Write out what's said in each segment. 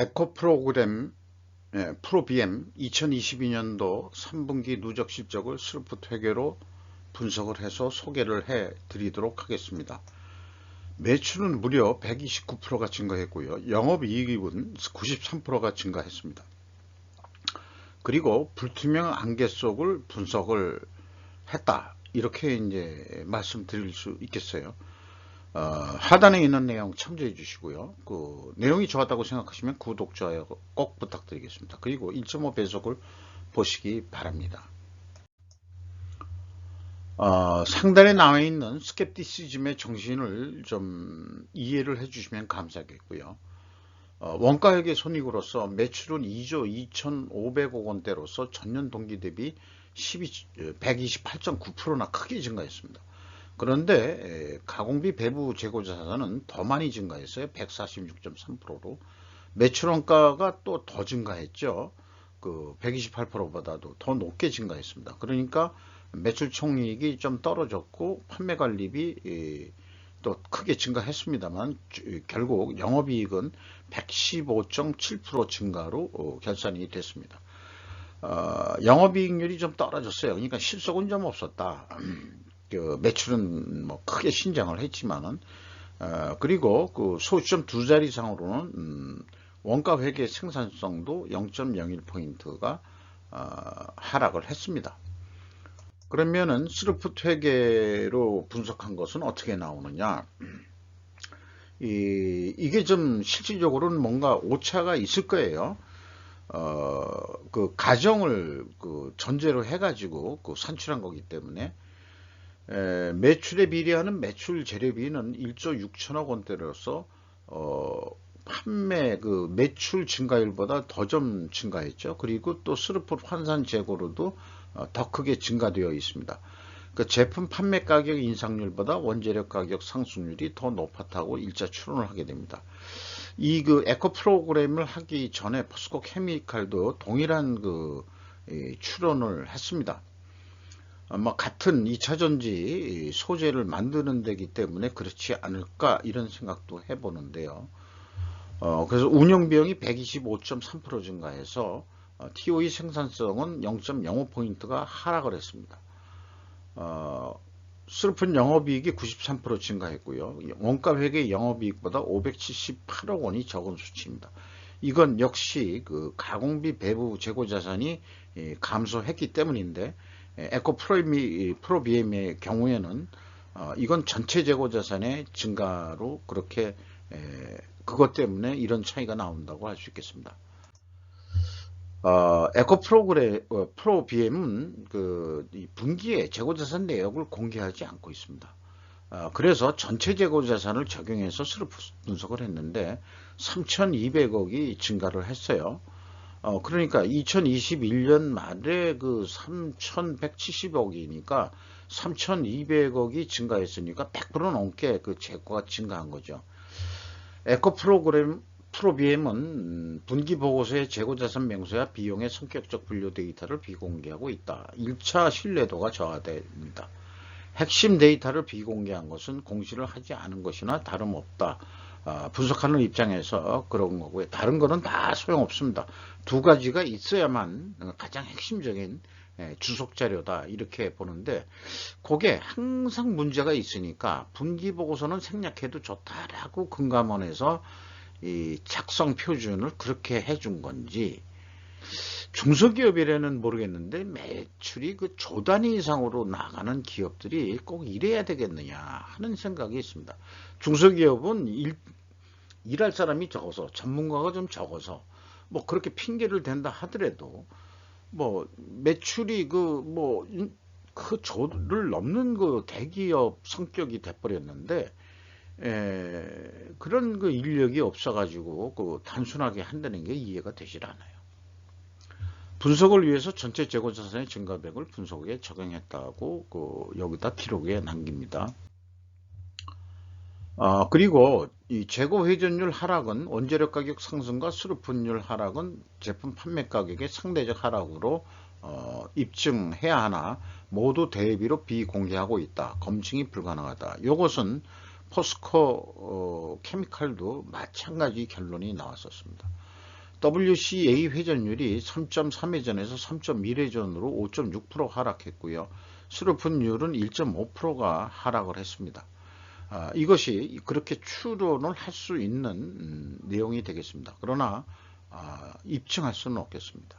에코 프로그램 예, 프로비엠 2022년도 3분기 누적 실적을 스루프트 회계로 분석을 해서 소개를 해 드리도록 하겠습니다. 매출은 무려 129%가 증가했고요. 영업이익은 93%가 증가했습니다. 그리고 불투명 안개 속을 분석을 했다. 이렇게 이제 말씀드릴 수 있겠어요. 어, 하단에 있는 내용 참조해 주시고요. 그 내용이 좋았다고 생각하시면 구독, 좋아요 꼭 부탁드리겠습니다. 그리고 1.5 배속을 보시기 바랍니다. 어, 상단에 나와 있는 스캡티시즘의 정신을 좀 이해를 해 주시면 감사하겠고요. 어, 원가회계 손익으로서 매출은 2조 2,500억 원대로서 전년 동기 대비 12, 128.9%나 크게 증가했습니다. 그런데 가공비 배부 재고 자산은 더 많이 증가했어요. 146.3%로. 매출 원가가 또 더 증가했죠. 그 128%보다도 더 높게 증가했습니다. 그러니까 매출 총이익이 좀 떨어졌고 판매 관리비 또 크게 증가했습니다만 결국 영업이익은 115.7% 증가로 어, 결산이 됐습니다. 어, 영업이익률이 좀 떨어졌어요. 그러니까 실속은 좀 없었다. 그 매출은 뭐 크게 신장을 했지만은 어, 그리고 그 소수점 두 자리 이상으로는 음, 원가 회계 생산성도 0.01포인트가 어, 하락을 했습니다. 그러면은 스루프트 회계로 분석한 것은 어떻게 나오느냐? 이, 이게 좀 실질적으로는 뭔가 오차가 있을 거예요. 어, 그 가정을 그 전제로 해가지고 그 산출한 거기 때문에 에, 매출에 비례하는 매출 재료비는 1조 6천억 원대로서 어, 판매 그 매출 증가율보다 더 좀 증가했죠. 그리고 또 스루프 환산 재고로도 어, 더 크게 증가되어 있습니다. 그 제품 판매 가격 인상률보다 원재료 가격 상승률이 더 높았다고 일자 추론을 하게 됩니다. 이 그 에코 프로그램을 하기 전에 포스코 케미칼도 동일한 그 추론을 했습니다. 뭐 같은 2차전지 소재를 만드는 데기 때문에 그렇지 않을까 이런 생각도 해보는데요. 어, 그래서 운영비용이 125.3% 증가해서 어, TOE 생산성은 0.05포인트가 하락을 했습니다. 어, 슬픈 영업이익이 93% 증가했고요. 원가 회계 영업이익보다 578억 원이 적은 수치입니다. 이건 역시 그 가공비 배부 재고 자산이 감소했기 때문인데 에코 프로미, 프로비엠의 경우에는 어, 이건 전체 재고 자산의 증가로 그렇게 에, 그것 때문에 이런 차이가 나온다고 할 수 있겠습니다. 어, 에코 프로그램 어, 프로비엠은 그 분기에 재고 자산 내역을 공개하지 않고 있습니다. 어, 그래서 전체 재고 자산을 적용해서 스루프 분석을 했는데 3,200억이 증가를 했어요. 어, 그러니까 2021년 말에 그 3,170억이니까 3,200억이 증가했으니까 100% 넘게 그 재고가 증가한 거죠. 에코 프로그램 프로비엠은 분기 보고서의 재고 자산 명세와 비용의 성격적 분류 데이터를 비공개하고 있다. 1차 신뢰도가 저하됩니다. 핵심 데이터를 비공개한 것은 공시를 하지 않은 것이나 다름없다. 어, 분석하는 입장에서 그런 거고요. 다른 거는 다 소용없습니다. 두 가지가 있어야만 가장 핵심적인 예, 주석 자료다 이렇게 보는데 그게 항상 문제가 있으니까 분기 보고서는 생략해도 좋다라고 금감원에서 이 작성 표준을 그렇게 해준 건지 중소기업이라는 모르겠는데 매출이 그 조 단위 이상으로 나가는 기업들이 꼭 이래야 되겠느냐 하는 생각이 있습니다. 중소기업은 일, 일할 사람이 적어서 전문가가 좀 적어서 뭐 그렇게 핑계를 댄다 하더라도 뭐 매출이 그뭐 그 조를 넘는 그 대기업 성격이 돼버렸는데 에, 그런 그 인력이 없어가지고 그 단순하게 한다는 게 이해가 되질 않아요. 분석을 위해서 전체 재고 자산의 증가백을 분석에 적용했다고 그 여기다 기록에 남깁니다. 아, 그리고 이 재고 회전율 하락은 원재료 가격 상승과 수료 분율 하락은 제품 판매 가격의 상대적 하락으로 어, 입증해야 하나 모두 대비로 비공개하고 있다. 검증이 불가능하다. 이것은 포스코 어, 케미칼도 마찬가지 결론이 나왔었습니다. WCA 회전율이 3.3회전에서 3.1회전으로 5.6% 하락했고요. 수료분율은 1.5%가 하락을 했습니다. 아, 이것이 그렇게 추론을 할 수 있는 음, 내용이 되겠습니다. 그러나 아, 입증할 수는 없겠습니다.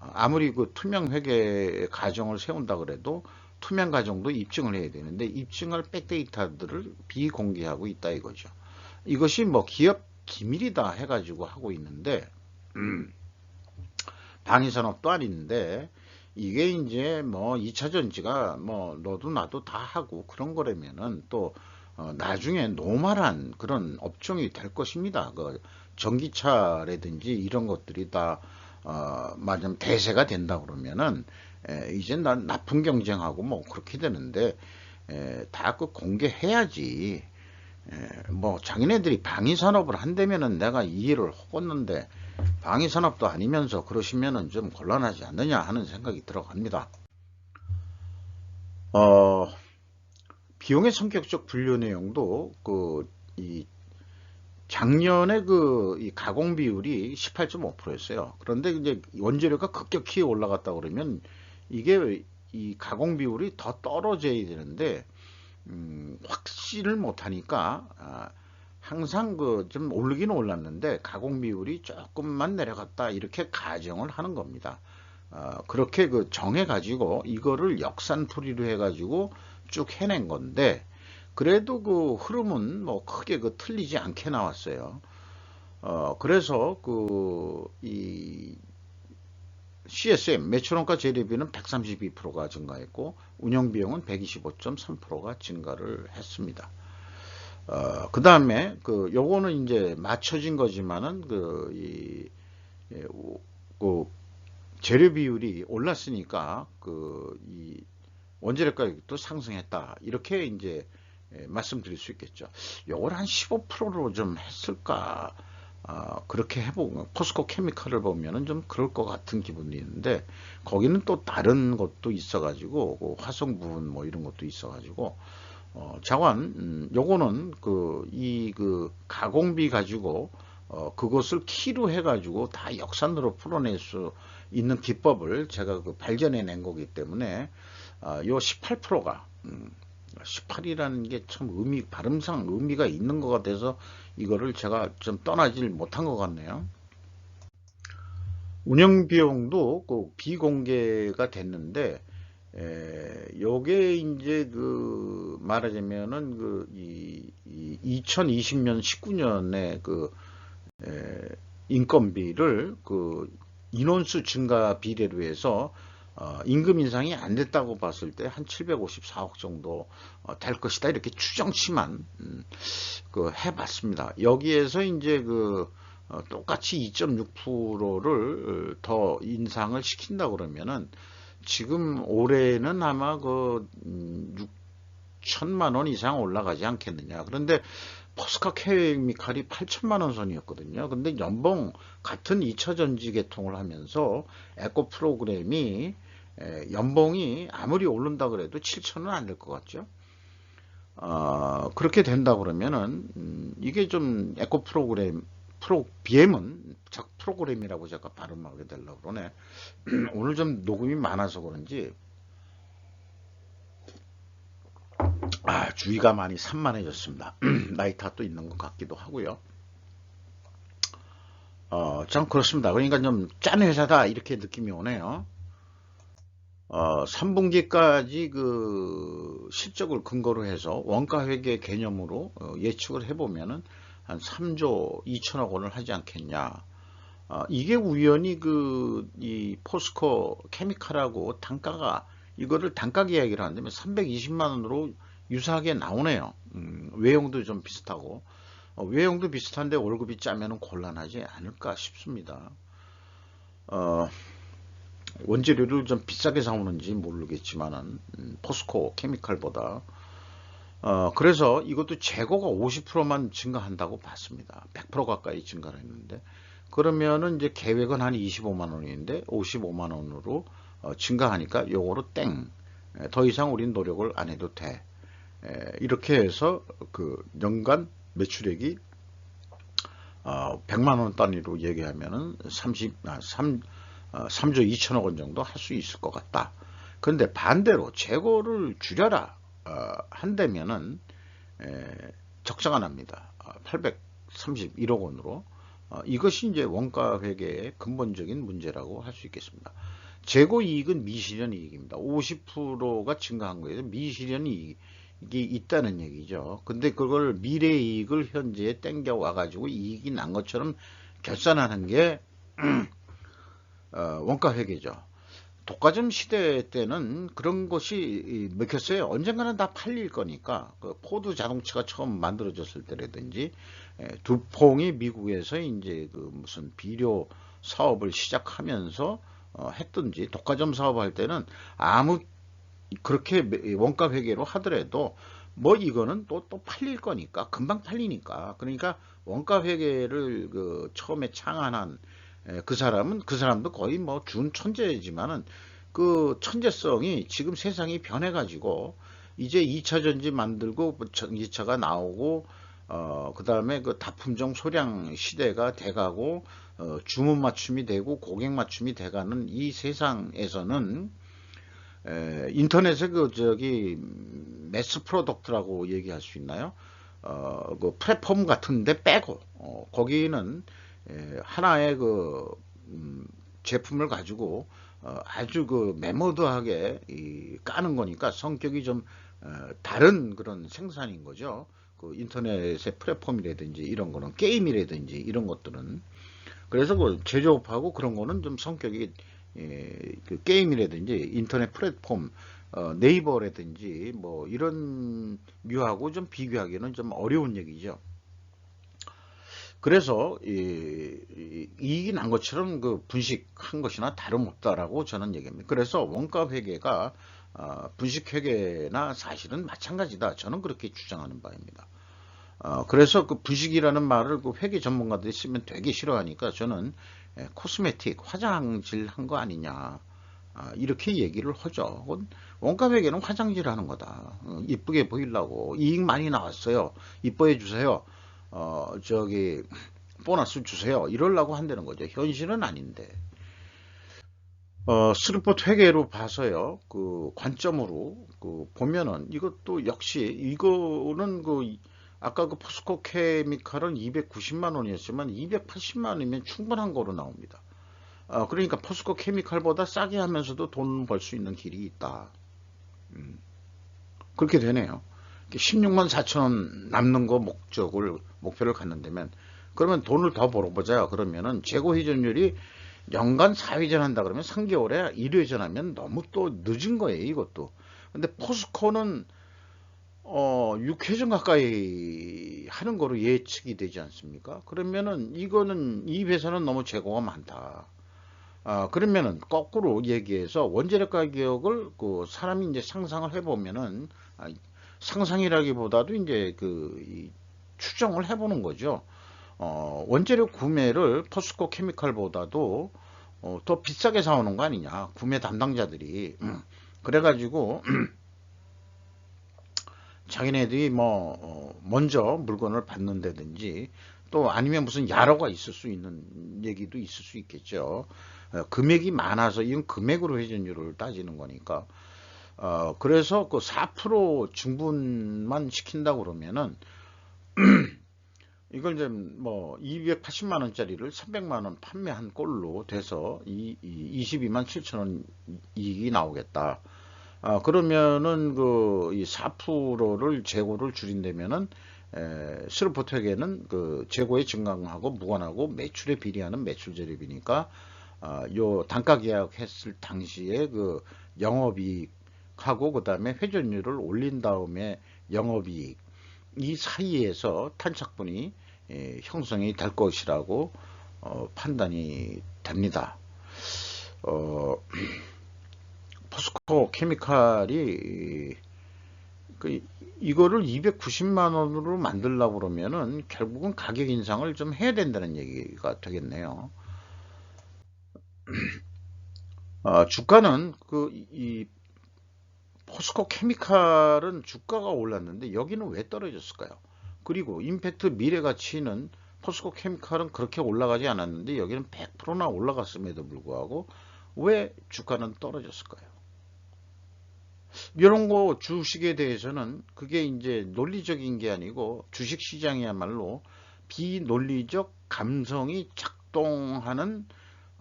아, 아무리 그 투명 회계 가정을 세운다 그래도 투명 가정도 입증을 해야 되는데 입증할 백데이터들을 비공개하고 있다 이거죠. 이것이 뭐 기업 기밀이다 해가지고 하고 있는데 음, 방위산업도 아닌데 이게 이제 뭐 2차 전지가 뭐 너도 나도 다 하고 그런 거라면은 또 어, 나중에 노말한 그런 업종이 될 것입니다. 그 전기차라든지 이런 것들이 다 어, 말하자면 대세가 된다 그러면은 에, 이제 난 나쁜 경쟁하고 뭐 그렇게 되는데 다 그 공개해야지. 에, 뭐 자기네들이 방위 산업을 한다면은 내가 이해를 하겠는데 방위산업도 아니면서 그러시면은 좀 곤란하지 않느냐 하는 생각이 들어갑니다. 어, 비용의 성격적 분류 내용도 그 이 작년에 그 이 가공 비율이 18.5%였어요. 그런데 이제 원재료가 급격히 올라갔다 그러면 이게 이 가공 비율이 더 떨어져야 되는데 음, 확실을 못하니까 아, 항상 그 좀 오르기는 올랐는데 가공 비율이 조금만 내려갔다 이렇게 가정을 하는 겁니다. 어, 그렇게 그 정해 가지고 이거를 역산풀이로 해 가지고 쭉 해낸 건데 그래도 그 흐름은 뭐 크게 그 틀리지 않게 나왔어요. 어, 그래서 그, 이, CSM, 매출원가 재료비는 132%가 증가했고, 운영비용은 125.3%가 증가를 했습니다. 어, 그 다음에, 그, 요거는 이제 맞춰진 거지만은, 그, 이, 예, 그, 재료 비율이 올랐으니까, 그, 이, 원재료 가격도 상승했다. 이렇게 이제 예, 말씀드릴 수 있겠죠. 요걸 한 15%로 좀 했을까? 아, 그렇게 해보고 포스코 케미칼을 보면은 좀 그럴 것 같은 기분이 있는데 거기는 또 다른 것도 있어가지고 그 화성 부분 뭐 이런 것도 있어가지고 어, 자관 음, 요거는 그 이그 그 가공비 가지고 어, 그것을 키로 해가지고 다 역산으로 풀어낼 수 있는 기법을 제가 그 발견해낸 거기 때문에 어, 요 18%가 음, 18이라는 게 참 의미, 발음상 의미가 있는 것 같아서 이거를 제가 좀 떠나질 못한 것 같네요. 운영 비용도 그 비공개가 됐는데, 에, 요게 이제 그 말하자면은 그 이, 이 2020년 19년에 그 에, 인건비를 그 인원수 증가 비례로 해서 어, 임금 인상이 안 됐다고 봤을 때 한 754억 정도 어, 될 것이다 이렇게 추정치만 음, 그 해봤습니다. 여기에서 이제 그 어, 똑같이 2.6%를 더 인상을 시킨다 그러면은 지금 올해는 아마 그 6천만 원 이상 올라가지 않겠느냐. 그런데 포스카 케미칼이 8천만 원 선이었거든요. 근데 연봉 같은 2차 전지 개통을 하면서 에코 프로그램이 연봉이 아무리 오른다 그래도 7천은 안 될 것 같죠. 어, 그렇게 된다 그러면은 음, 이게 좀 에코 프로그램 프로 BM은 작 프로그램이라고 제가 발음하게 되려고 그러네. 오늘 좀 녹음이 많아서 그런지 아, 주의가 많이 산만해졌습니다. 나이 탓도 있는 것 같기도 하고요. 어, 참 그렇습니다. 그러니까 좀 짠 회사다 이렇게 느낌이 오네요. 어, 3분기까지 그 실적을 근거로 해서 원가 회계 개념으로 어, 예측을 해보면은 한 3조 2천억 원을 하지 않겠냐. 어, 이게 우연히 그 이 포스코 케미칼하고 단가가 이거를 단가 계약이라 한다면 320만 원으로 유사하게 나오네요. 음, 외형도 좀 비슷하고 어, 외형도 비슷한데 월급이 짜면 곤란하지 않을까 싶습니다. 어, 원재료를 좀 비싸게 사오는지 모르겠지만은 음, 포스코 케미칼보다 어, 그래서 이것도 재고가 50%만 증가한다고 봤습니다. 100% 가까이 증가를 했는데 그러면은 이제 계획은 한 25만 원인데 55만 원으로 어, 증가하니까 요거로 땡. 더 이상 우린 노력을 안 해도 돼. 이렇게 해서 그 연간 매출액이 어, 100만 원 단위로 얘기하면은 30, 아, 3, 어, 3조 2천억 원 정도 할 수 있을 것 같다. 그런데 반대로 재고를 줄여라 어, 한다면은 에, 적자가 납니다. 831억 원으로 어, 이것이 이제 원가 회계의 근본적인 문제라고 할 수 있겠습니다. 재고 이익은 미실현 이익입니다. 50%가 증가한 거예요. 미실현 이익이 있다는 얘기죠. 근데 그걸 미래 이익을 현재에 땡겨 와가지고 이익이 난 것처럼 결산하는 게 어, 원가 회계죠. 독과점 시대 때는 그런 것이 먹혔어요. 언젠가는 다 팔릴 거니까 그 포드 자동차가 처음 만들어졌을 때라든지 두퐁이 미국에서 이제 그 무슨 비료 사업을 시작하면서 어, 했든지 독과점 사업할 때는 아무 그렇게 원가 회계로 하더라도 뭐 이거는 또 또 팔릴 거니까 금방 팔리니까 그러니까 원가 회계를 그 처음에 창안한 그 사람은 그 사람도 거의 뭐 준 천재지만은 그 천재성이 지금 세상이 변해가지고 이제 2차 전지 만들고 2차가 뭐 나오고 어, 그 다음에 그 다품종 소량 시대가 돼가고 어, 주문 맞춤이 되고 고객 맞춤이 돼가는 이 세상에서는 에, 인터넷에 그 저기 매스 프로덕트라고 얘기할 수 있나요? 어, 그 플랫폼 같은데 빼고 어, 거기는 에, 하나의 그 음, 제품을 가지고 어, 아주 그 메모드하게 이, 까는 거니까 성격이 좀 어, 다른 그런 생산인 거죠. 그 인터넷의 플랫폼이라든지 이런 거는 게임이라든지 이런 것들은 그래서 그 제조업하고 그런 거는 좀 성격이 예, 그 게임이라든지 인터넷 플랫폼 어, 네이버라든지 뭐 이런 류하고 좀 비교하기는 좀 어려운 얘기죠. 그래서 이, 이익이 난 것처럼 그 분식한 것이나 다름없다라고 저는 얘기합니다. 그래서 원가 회계가 어, 분식 회계나 사실은 마찬가지다. 저는 그렇게 주장하는 바입니다. 어, 그래서 그 분식이라는 말을 그 회계 전문가들이 쓰면 되게 싫어하니까 저는 예, 코스메틱 화장질 한 거 아니냐 아, 이렇게 얘기를 하죠. 원가 회계는 화장질 하는 거다. 어, 이쁘게 보이려고 이익 많이 나왔어요. 이뻐해 주세요. 어, 저기, 보너스 주세요. 이럴라고 한다는 거죠. 현실은 아닌데. 어, 스루포트 회계로 봐서요, 그 관점으로, 그 보면은 이것도 역시, 이거는 그, 아까 그 포스코 케미칼은 290만 원이었지만 280만 원이면 충분한 거로 나옵니다. 어, 그러니까 포스코 케미칼보다 싸게 하면서도 돈 벌 수 있는 길이 있다. 음, 그렇게 되네요. 16만 4천 원 남는 거 목적을 목표를 갖는다면 그러면 돈을 더 벌어보자. 그러면은 재고 회전율이 연간 4회전 한다 그러면 3개월에 1회전 하면 너무 또 늦은 거예요 이것도. 근데 포스코는 어 6회전 가까이 하는 거로 예측이 되지 않습니까? 그러면은 이거는 이 회사는 너무 재고가 많다. 아 그러면은 거꾸로 얘기해서 원재료 가격을 그 사람이 이제 상상을 해보면은 아, 상상이라기보다도 이제 그 추정을 해보는 거죠. 어, 원재료 구매를 포스코 케미칼보다도 어, 더 비싸게 사오는 거 아니냐. 구매 담당자들이. 음. 그래가지고 자기네들이 뭐 어, 먼저 물건을 받는다든지 또 아니면 무슨 야로가 있을 수 있는 얘기도 있을 수 있겠죠. 어, 금액이 많아서 이건 금액으로 회전율을 따지는 거니까 어, 그래서 그 4% 중분만 시킨다 그러면은 이걸 이제 뭐 280만 원짜리를 300만 원 판매한 꼴로 돼서 이, 이 22만 7천 원 이익이 나오겠다. 아, 그러면은 그 이 4%를 재고를 줄인다면은 에, 스루포텍에는 그 재고의 증강하고 무관하고 매출에 비례하는 매출 재료비니까 아, 요 단가 계약했을 당시에 그 영업이익 하고 그 다음에 회전율을 올린 다음에 영업이익 이 사이에서 탄착분이 예, 형성이 될 것이라고 어, 판단이 됩니다. 어, 포스코 케미칼이 그 이거를 290만 원으로 만들려고 그러면은 결국은 가격 인상을 좀 해야 된다는 얘기가 되겠네요. 어, 주가는 그 이 포스코 케미칼은 주가가 올랐는데 여기는 왜 떨어졌을까요? 그리고 임팩트 미래 가치는 포스코 케미칼은 그렇게 올라가지 않았는데 여기는 100%나 올라갔음에도 불구하고 왜 주가는 떨어졌을까요? 이런 거 주식에 대해서는 그게 이제 논리적인 게 아니고 주식 시장이야말로 비논리적 감성이 작동하는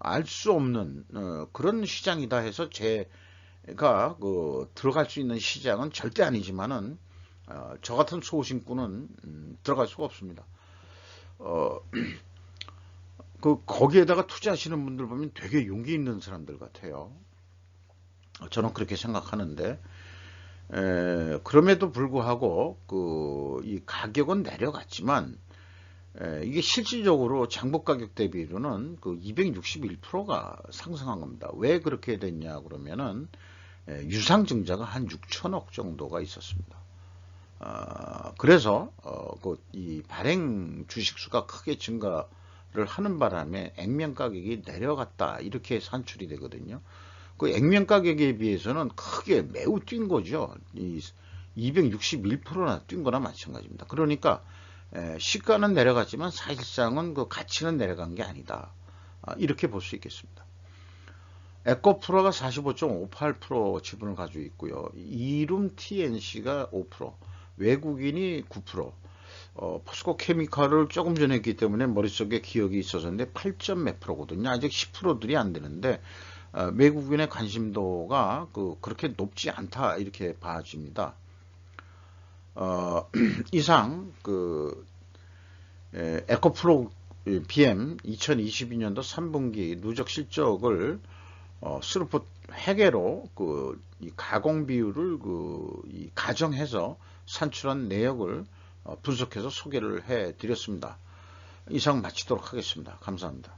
알 수 없는 어, 그런 시장이다 해서 제 가그 들어갈 수 있는 시장은 절대 아니지만은 어, 저 같은 소신꾼은 음, 들어갈 수가 없습니다. 어, 그 거기에다가 투자하시는 분들 보면 되게 용기 있는 사람들 같아요. 저는 그렇게 생각하는데 에, 그럼에도 불구하고 그 이 가격은 내려갔지만 에, 이게 실질적으로 장복 가격 대비로는 그 261%가 상승한 겁니다. 왜 그렇게 됐냐 그러면은 에, 유상증자가 한 6천억 정도가 있었습니다. 어, 그래서 어, 그 이 발행 주식수가 크게 증가를 하는 바람에 액면 가격이 내려갔다 이렇게 산출이 되거든요. 그 액면 가격에 비해서는 크게 매우 뛴 거죠. 이 261%나 뛴 거나 마찬가지입니다. 그러니까 에, 시가는 내려갔지만 사실상은 그 가치는 내려간 게 아니다. 아, 이렇게 볼 수 있겠습니다. 에코프로가 45.58% 지분을 가지고 있고요. 이룸 TNC가 5%, 외국인이 9%, 어, 포스코 케미칼을 조금 전에 했기 때문에 머릿속에 기억이 있었는데 8점 몇 프로거든요. 아직 10%들이 안 되는데 어, 외국인의 관심도가 그 그렇게 높지 않다 이렇게 봐집니다. 어, 이상 그 에, 에코프로 BM 2022년도 3분기 누적 실적을 어, 스루풋 회계로 그이 가공 비율을 그이 가정해서 산출한 내역을 어, 분석해서 소개를 해 드렸습니다. 이상 마치도록 하겠습니다. 감사합니다.